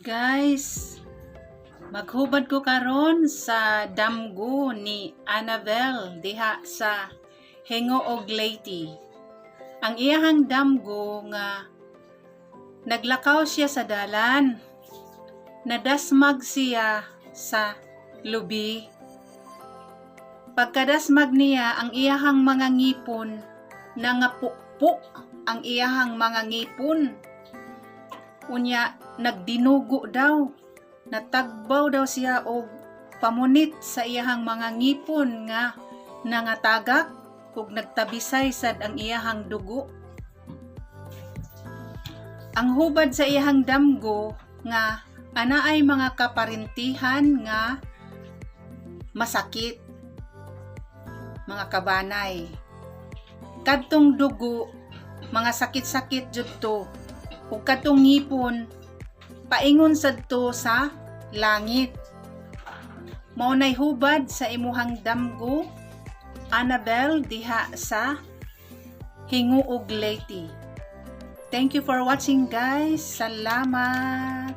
Guys, maghubad ko karon sa damgo ni Annabel diha sa Hengo og Leyte. Ang iyahang damgo nga naglakaw siya sa dalan. Nadasmag siya sa lubi. Pagkadasmag niya ang iyahang mga ngipon nangapukpok ang iyahang mga ngipon unya nagdinugo daw. Natagbaw daw siya og pamunit sa iyahang mga ngipon nga nangatagak ug nagtabisay sad ang iyahang dugo. Ang hubad sa iyahang damgo nga anaay mga kaparintihan nga masakit mga kabanay. Kadtong dugo mga sakit-sakit jud to ug kadtong ngipon paingon sadto sa langit mao nay hubad sa imuhang damgo Annabel diha sa Hinguog Leyte Thank you for watching guys. Salamat.